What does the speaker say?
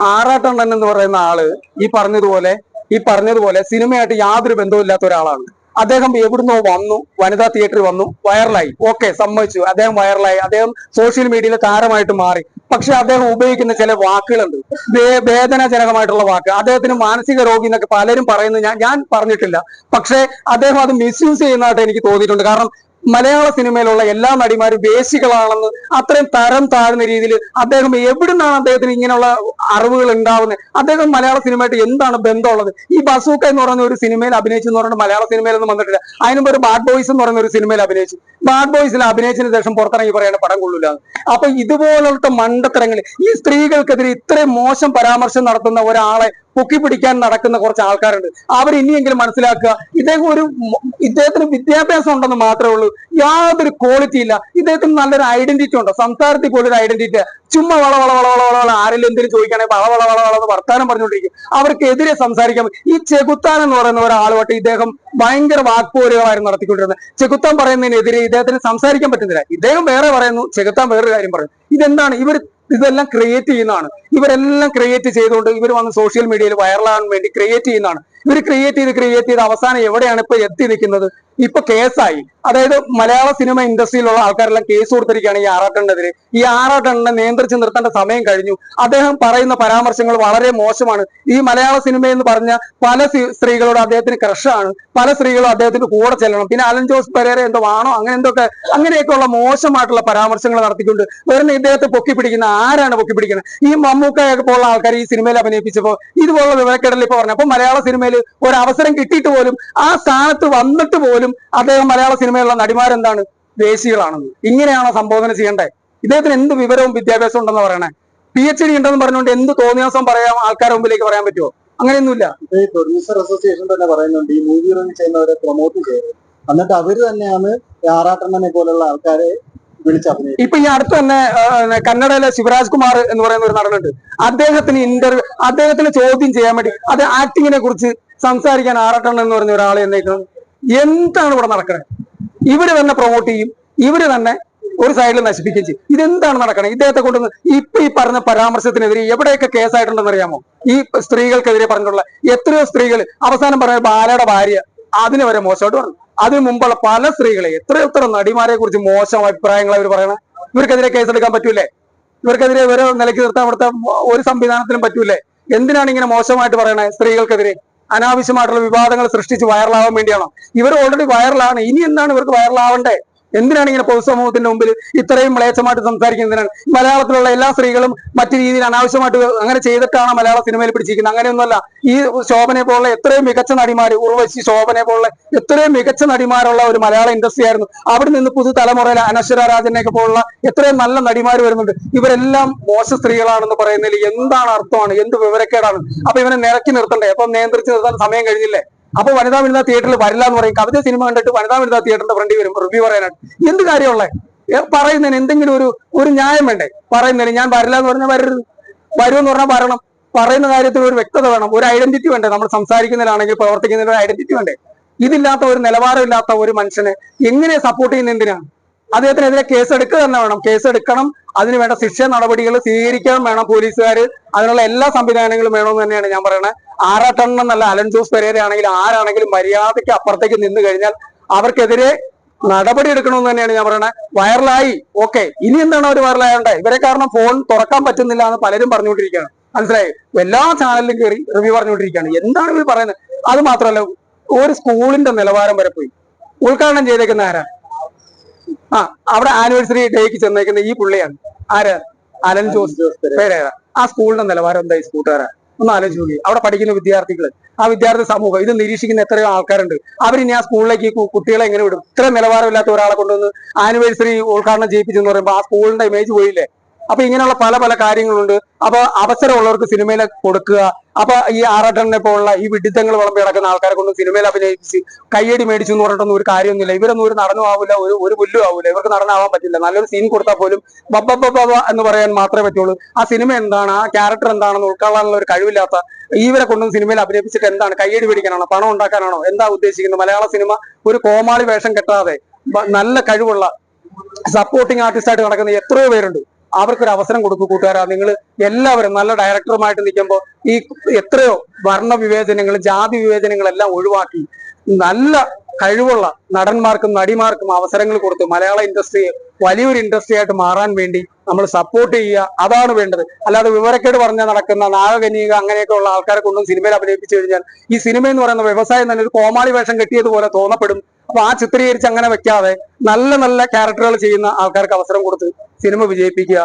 ആറാട്ടണ്ണൻ എന്ന് പറയുന്ന ആൾ ഈ പറഞ്ഞതുപോലെ ഈ പറഞ്ഞതുപോലെ സിനിമയായിട്ട് യാതൊരു ബന്ധവുമില്ലാത്ത ഒരാളാണ്. അദ്ദേഹം എവിടുന്നോ വന്നു വനിതാ തിയേറ്ററിൽ വന്നു വൈറലായി. ഓക്കെ സമ്മതിച്ചു. അദ്ദേഹം വൈറലായി. അദ്ദേഹം സോഷ്യൽ മീഡിയയിൽ താരമായിട്ട് മാറി. പക്ഷെ അദ്ദേഹം ഉപയോഗിക്കുന്ന ചില വാക്കുകളുണ്ട്. വേദനാജനകമായിട്ടുള്ള വാക്ക്. അദ്ദേഹത്തിന് മാനസിക രോഗി എന്നൊക്കെ പലരും പറയുന്നത് ഞാൻ ഞാൻ പറഞ്ഞിട്ടില്ല. പക്ഷെ അദ്ദേഹം അത് മിസ്യൂസ് ചെയ്യുന്നതായിട്ട് എനിക്ക് തോന്നിയിട്ടുണ്ട്. കാരണം മലയാള സിനിമയിലുള്ള എല്ലാ നടിമാരും വേശികളാണെന്ന് അത്രയും തരം താഴ്ന്ന രീതിയിൽ അദ്ദേഹം എവിടുന്നാണ് അദ്ദേഹത്തിന് ഇങ്ങനെയുള്ള അറിവുകൾ ഉണ്ടാവുന്നത്? അദ്ദേഹം മലയാള സിനിമയായിട്ട് എന്താണ് ബന്ധമുള്ളത്? ഈ ബസൂക്ക എന്ന് പറയുന്ന ഒരു സിനിമയിൽ അഭിനയിച്ചു എന്ന് പറഞ്ഞിട്ട് മലയാള സിനിമയിലൊന്നും വന്നിട്ടില്ല. അതിനുമ്പ് ഒരു ബാഡ് ബോയ്സ് എന്ന് പറയുന്ന ഒരു സിനിമയിൽ അഭിനയിച്ചു. ബാഡ് ബോയ്സിൽ അഭിനയിച്ചതിന് ശേഷം പുറത്തിറങ്ങി പറയുന്ന പടം കൊള്ളില്ല അപ്പൊ ഇതുപോലത്തെ മണ്ടത്തരങ്ങൾ ഈ സ്ത്രീകൾക്കെതിരെ ഇത്രയും മോശം പരാമർശം നടത്തുന്ന ഒരാളെ പൊക്കി പിടിക്കാൻ നടക്കുന്ന കുറച്ച് ആൾക്കാരുണ്ട്. അവർ ഇനിയെങ്കിലും മനസ്സിലാക്കുക. ഇദ്ദേഹം ഒരു ഇദ്ദേഹത്തിന് വിദ്യാഭ്യാസം ഉണ്ടെന്ന് മാത്രമേ ഉള്ളൂ. യാതൊരു ക്വാളിറ്റി ഇല്ല. ഇദ്ദേഹത്തിന് നല്ലൊരു ഐഡന്റിറ്റി ഉണ്ടോ. സംസാരത്തിൽ പോലും ഒരു ഐഡന്റിറ്റി ചുമ്മാ വള വള വള വള വള ആരെങ്കിലും എന്തെങ്കിലും ചോദിക്കുകയാണെങ്കിൽ വള വള വള വള എന്ന് വർത്താനം പറഞ്ഞുകൊണ്ടിരിക്കും. അവർക്കെതിരെ സംസാരിക്കാൻ ഈ ചെകുത്താൻ എന്ന് പറയുന്ന ഒരാളുമായിട്ട് ഇദ്ദേഹം ഭയങ്കര വാക്പോരുകളായിരുന്നു നടത്തിക്കൊണ്ടിരുന്നത്. ചെകുത്താൻ പറയുന്നതിനെതിരെ ഇദ്ദേഹത്തിന് സംസാരിക്കാൻ പറ്റുന്നില്ല. ഇദ്ദേഹം വേറെ പറയുന്നു ചെകുത്താൻ വേറൊരു കാര്യം പറയുന്നു ഇതെന്താണ്? ഇവർ ഇതെല്ലാം ക്രിയേറ്റ് ചെയ്യുന്നതാണ്. ഇവരെല്ലാം ക്രിയേറ്റ് ചെയ്തുകൊണ്ട് ഇവർ വന്ന് സോഷ്യൽ മീഡിയയിൽ വൈറലാകാൻ വേണ്ടി ക്രിയേറ്റ് ചെയ്യുന്നതാണ്. ഇവർ ക്രിയേറ്റ് ചെയ്ത് ക്രിയേറ്റ് ചെയ്ത് അവസാനം എവിടെയാണ് ഇപ്പൊ എത്തി നിൽക്കുന്നത്? ഇപ്പൊ കേസായി അതായത് മലയാള സിനിമ ഇൻഡസ്ട്രിയിലുള്ള ആൾക്കാരെല്ലാം കേസ് കൊടുത്തിരിക്കുകയാണ് ഈ ആറാട്ടണ്ണനെതിരെ ഈ ആറാട്ടണ്ണനെ നിയന്ത്രിച്ച് നിർത്തേണ്ട സമയം കഴിഞ്ഞു. അദ്ദേഹം പറയുന്ന പരാമർശങ്ങൾ വളരെ മോശമാണ്. ഈ മലയാള സിനിമ എന്ന് പറഞ്ഞ പല സ്ത്രീകളോട് അദ്ദേഹത്തിന് ക്രഷാണ് പല സ്ത്രീകളും അദ്ദേഹത്തിന് കൂടെ ചെല്ലണം. പിന്നെ അലൻ ജോസ് പെരേര എന്തോ ആണോ? അങ്ങനെ എന്തൊക്കെ? അങ്ങനെയൊക്കെയുള്ള മോശമായിട്ടുള്ള പരാമർശങ്ങൾ നടത്തിക്കൊണ്ട് വരുന്ന ഇദ്ദേഹത്തെ പൊക്കി പിടിക്കുന്ന ആരാണ് പൊക്കി പിടിക്കുന്നത്? ഈ മമ്മൂക്കയൊക്കെ പോലുള്ള ആൾക്കാർ ഈ സിനിമയിൽ അഭിനയിപ്പിച്ചപ്പോ ഇതുപോലുള്ള വിവരക്കെടൽ ഇപ്പൊ പറഞ്ഞു. അപ്പൊ മലയാള സിനിമയിൽ ഒരു അവസരം കിട്ടിയിട്ട് പോലും ആ സ്ഥാനത്ത് വന്നിട്ട് പോലും അദ്ദേഹം മലയാള സിനിമയിലുള്ള നടിമാരെന്താണ്? ദേശികളാണെന്ന് ഇങ്ങനെയാണോ സംബോധന ചെയ്യേണ്ടേ? ഇദ്ദേഹത്തിന് എന്ത് വിവരവും വിദ്യാഭ്യാസവും ഉണ്ടെന്ന് പറയണേ? പി എച്ച് ഡി ഉണ്ടെന്ന് പറഞ്ഞുകൊണ്ട് എന്ത് തോന്നിയാസം പറയാം ആൾക്കാരുടെ മുമ്പിലേക്ക് പറയാൻ പറ്റുമോ അങ്ങനെയൊന്നുമില്ല. പ്രൊഡ്യൂസർ അസോസിയേഷൻ തന്നെ പറയുന്നുണ്ട്. ഈ മൂവി ചെയ്യുന്നവരെ പ്രൊമോട്ട് ചെയ്യുന്നത് എന്നിട്ട് അവർ തന്നെയാണ് ആറാട്ടണ്ണനെ പോലുള്ള ആൾക്കാരെ ഇപ്പൊ ഈ അടുത്ത് തന്നെ കന്നഡയിലെ ശിവരാജ് കുമാർ എന്ന് പറയുന്ന ഒരു നടനുണ്ട്. അദ്ദേഹത്തിന് ഇന്റർവ്യൂ അദ്ദേഹത്തിന് ചോദ്യം ചെയ്യാൻ വേണ്ടി അത് ആക്ടിങ്ങിനെ കുറിച്ച് സംസാരിക്കാൻ ആറട്ടണം എന്ന് പറഞ്ഞ ഒരാളെ എന്നേക്കാണ് എന്താണ് ഇവിടെ നടക്കുന്നത് ഇവർ തന്നെ പ്രൊമോട്ട് ചെയ്യും ഇവർ തന്നെ ഒരു സൈഡിൽ നശിപ്പിക്കുകയും ചെയ്യും. ഇതെന്താണ് നടക്കണത് ഇദ്ദേഹത്തെ കൊണ്ടുവന്ന് ഇപ്പൊ ഈ പറഞ്ഞ പരാമർശത്തിനെതിരെ എവിടെയൊക്കെ കേസായിട്ടുണ്ടെന്ന് അറിയാമോ? ഈ സ്ത്രീകൾക്കെതിരെ പറഞ്ഞിട്ടുള്ള എത്രയോ സ്ത്രീകൾ അവസാനം പറഞ്ഞ ബാലയുടെ ഭാര്യ അതിന് വരെ മോശമായിട്ട് പറഞ്ഞു. അതിനു മുമ്പുള്ള പല സ്ത്രീകളെ എത്ര എത്ര നടിമാരെ കുറിച്ച് മോശം അഭിപ്രായങ്ങൾ അവർ പറയണ. ഇവർക്കെതിരെ കേസെടുക്കാൻ പറ്റൂലേ? ഇവർക്കെതിരെ ഇവരെ നിലയ്ക്ക് നിർത്താൻ അവിടുത്തെ ഒരു സംവിധാനത്തിനും പറ്റൂലേ? എന്തിനാണ് ഇങ്ങനെ മോശമായിട്ട് പറയണേ സ്ത്രീകൾക്കെതിരെ? അനാവശ്യമായിട്ടുള്ള വിവാദങ്ങൾ സൃഷ്ടിച്ച് വൈറലാവാൻ വേണ്ടിയാണോ? ഇവർ ഓൾറെഡി വൈറലാണ് ഇനി എന്താണ് ഇവർക്ക് വൈറലാവണ്ടേ എന്തിനാണ് ഇങ്ങനെ പൊതുസമൂഹത്തിന്റെ മുമ്പിൽ ഇത്രയും മ്ലേച്ഛമായിട്ട് സംസാരിക്കുന്നതിനാണ്? മലയാളത്തിലുള്ള എല്ലാ സ്ത്രീകളും മറ്റു രീതിയിൽ അനാവശ്യമായിട്ട് അങ്ങനെ ചെയ്തിട്ടാണ് മലയാള സിനിമയിൽ പിടിച്ചിരിക്കുന്നത്. അങ്ങനെയൊന്നുമല്ല. ഈ ശോഭനെ പോലുള്ള എത്രയും മികച്ച നടിമാർ ഉർവശി ശോഭനെ പോലുള്ള എത്രയും മികച്ച നടിമാരുള്ള ഒരു മലയാള ഇൻഡസ്ട്രി ആയിരുന്നു. അവിടെ നിന്ന് പുതു തലമുറയിൽ അനശ്വര രാജനെയൊക്കെ പോലുള്ള എത്രയും നല്ല നടിമാർ വരുന്നുണ്ട്. ഇവരെല്ലാം മോശ സ്ത്രീകളാണെന്ന് പറയുന്നതിൽ എന്താണ് അർത്ഥമാണ്? എന്ത് വിവരക്കേടാണ്? അപ്പൊ ഇവനെ നിരക്കി നിർത്തണ്ടേ? അപ്പൊ നിയന്ത്രിച്ച് നിർത്താൻ സമയം കഴിഞ്ഞില്ലേ? അപ്പൊ വനിതാ വനിതാ തിയേറ്ററിൽ വരില്ല എന്ന് പറയും. കവിത സിനിമ കണ്ടിട്ട് വനിതാ വനിതാ തിയേറ്ററിന്റെ ഫ്രണ്ടിൽ വരും റിവ്യൂ പറയാനായിട്ട് എന്ത് കാര്യമുള്ളേ? പറയുന്നതിന് എന്തെങ്കിലും ഒരു ഒരു ന്യായം വേണ്ടേ? പറയുന്നതിന് ഞാൻ വരില്ല എന്ന് പറഞ്ഞാൽ വരരുത്. വരുമെന്ന് പറഞ്ഞാൽ വരണം. പറയുന്ന കാര്യത്തിൽ ഒരു വ്യക്തത വേണം. ഒരു ഐഡന്റിറ്റി വേണ്ടേ? നമ്മൾ സംസാരിക്കുന്നതിലാണെങ്കിൽ പ്രവർത്തിക്കുന്നതിന് ഒരു ഐഡന്റിറ്റി വേണ്ടേ? ഇതില്ലാത്ത ഒരു നിലവാരമില്ലാത്ത ഒരു മനുഷ്യനെ എങ്ങനെ സപ്പോർട്ട് ചെയ്യുന്ന എന്തിനാണ് അദ്ദേഹത്തിനെതിരെ കേസ് എടുക്കുക തന്നെ വേണം. കേസ് എടുക്കണം. അതിന് വേണ്ട ശിക്ഷ നടപടികൾ സ്വീകരിക്കാൻ വേണം പോലീസുകാർ അതിനുള്ള എല്ലാ സംവിധാനങ്ങളും വേണമെന്ന് തന്നെയാണ് ഞാൻ പറയുന്നത് ആറാട്ടെണ്ണം എന്നല്ല അലൻ ജോസ് പെരേര ആണെങ്കിൽ ആരാണെങ്കിലും മര്യാദയ്ക്ക് അപ്പുറത്തേക്ക് നിന്ന് കഴിഞ്ഞാൽ അവർക്കെതിരെ നടപടി എടുക്കണമെന്ന് തന്നെയാണ് ഞാൻ പറയുന്നത് വൈറലായി. ഓക്കെ. ഇനി എന്താണ് അവർ വൈറലായണ്ടേ ഇവരെ കാരണം ഫോൺ തുറക്കാൻ പറ്റുന്നില്ല എന്ന് പലരും പറഞ്ഞുകൊണ്ടിരിക്കുകയാണ്. മനസ്സിലായി? എല്ലാ ചാനലിലും കയറി റിവ്യൂ പറഞ്ഞുകൊണ്ടിരിക്കുകയാണ്. എന്താണ് ഇവർ പറയുന്നത്? അത് മാത്രമല്ല ഒരു സ്കൂളിന്റെ നിലവാരം വരെ പോയി. ഉദ്ഘാടനം ചെയ്തേക്കുന്ന ആരാ? ആ അവിടെ ആനിവേഴ്സറി ഡേക്ക് ചെന്നേക്കുന്ന ഈ പുള്ളിയാണ്. ആര്? അലൻ ജോസ് ജോസ് പെരേര. ആ സ്കൂളിന്റെ നിലവാരം എന്താ ഈ സ്കൂട്ടുകാരാ? ഒന്ന് ആലോചിച്ച് നോക്കി. അവിടെ പഠിക്കുന്ന വിദ്യാർത്ഥികൾ ആ വിദ്യാർത്ഥി സമൂഹം ഇത് നിരീക്ഷിക്കുന്ന എത്രയോ ആൾക്കാരുണ്ട്. അവരിനി ആ സ്കൂളിലേക്ക് കുട്ടികളെ എങ്ങനെ വിടും? ഇത്ര നിലവാരമില്ലാത്ത ഒരാളെ കൊണ്ടുവന്ന് ആനിവേഴ്സറി ഉദ്ഘാടനം ചെയ്യിപ്പിച്ചെന്ന് പറയുമ്പോൾ ആ സ്കൂളിന്റെ ഇമേജ് പോയില്ലേ? അപ്പൊ ഇങ്ങനെയുള്ള പല പല കാര്യങ്ങളുണ്ട്. അപ്പൊ അവസരമുള്ളവർക്ക് സിനിമയിൽ കൊടുക്കുക. അപ്പൊ ഈ ആറാട്ടനെ പോലുള്ള ഈ വിഡിത്തങ്ങൾ വിളമ്പി കിടക്കുന്ന ആൾക്കാരെ കൊണ്ട് സിനിമയിൽ അഭിനയിച്ച് കയ്യടി മേടിച്ചു എന്ന് പറഞ്ഞിട്ടൊന്നും ഒരു കാര്യമൊന്നുമില്ല. ഇവരൊന്നും ഒരു നടനും ആവില്ല ഒരു ഒരു പുല്ലും ആവില്ല ഇവർക്ക് നടനാവാൻ പറ്റില്ല. നല്ലൊരു സീൻ കൊടുത്താൽ പോലും ബബ്ബബ്ബ എന്ന് പറയാൻ മാത്രമേ പറ്റുള്ളൂ. ആ സിനിമ എന്താണ്? ആ ക്യാരക്ടർ എന്താണെന്ന് ഉൾക്കൊള്ളാനുള്ള ഒരു കഴിവില്ലാത്ത ഇവരെ കൊണ്ടും സിനിമയിൽ അഭിനയിപ്പിച്ചിട്ട് എന്താണ്? കയ്യടി പിടിക്കാനാണോ പണം ഉണ്ടാക്കാനാണോ? എന്താ ഉദ്ദേശിക്കുന്നത്? മലയാള സിനിമ ഒരു കോമാളി വേഷം കെട്ടാതെ നല്ല കഴിവുള്ള സപ്പോർട്ടിങ് ആർട്ടിസ്റ്റായിട്ട് നടക്കുന്ന എത്രയോ പേരുണ്ട്. അവർക്കൊരു അവസരം കൊടുക്കും കൂട്ടുകാരാ. നിങ്ങൾ എല്ലാവരും നല്ല ഡയറക്ടറുമായിട്ട് നിൽക്കുമ്പോൾ ഈ എത്രയോ വർണ വിവേചനങ്ങൾ ജാതി വിവേചനങ്ങളെല്ലാം ഒഴിവാക്കി നല്ല കഴിവുള്ള നടന്മാർക്കും നടിമാർക്കും അവസരങ്ങൾ കൊടുത്തു മലയാള ഇൻഡസ്ട്രിയെ വലിയൊരു ഇൻഡസ്ട്രി ആയിട്ട് മാറാൻ വേണ്ടി നമ്മൾ സപ്പോർട്ട് ചെയ്യുക. അതാണ് വേണ്ടത്. അല്ലാതെ വിവരക്കേട് പറഞ്ഞാൽ നടക്കുന്ന നാഗകന്യക അങ്ങനെയൊക്കെ ഉള്ള ആൾക്കാരെ കൊണ്ടും സിനിമയിൽ അഭിനയിപ്പിച്ചു കഴിഞ്ഞാൽ ഈ സിനിമ എന്ന് പറയുന്ന വ്യവസായം തന്നെ ഒരു കോമാളി വേഷം കെട്ടിയതുപോലെ തോന്നപ്പെടും. അപ്പൊ ആ ചിത്രീകരിച്ച് അങ്ങനെ വെക്കാതെ നല്ല നല്ല ക്യാരക്ടറുകൾ ചെയ്യുന്ന ആൾക്കാർക്ക് അവസരം കൊടുത്ത് സിനിമ വിജയിപ്പിക്കുക.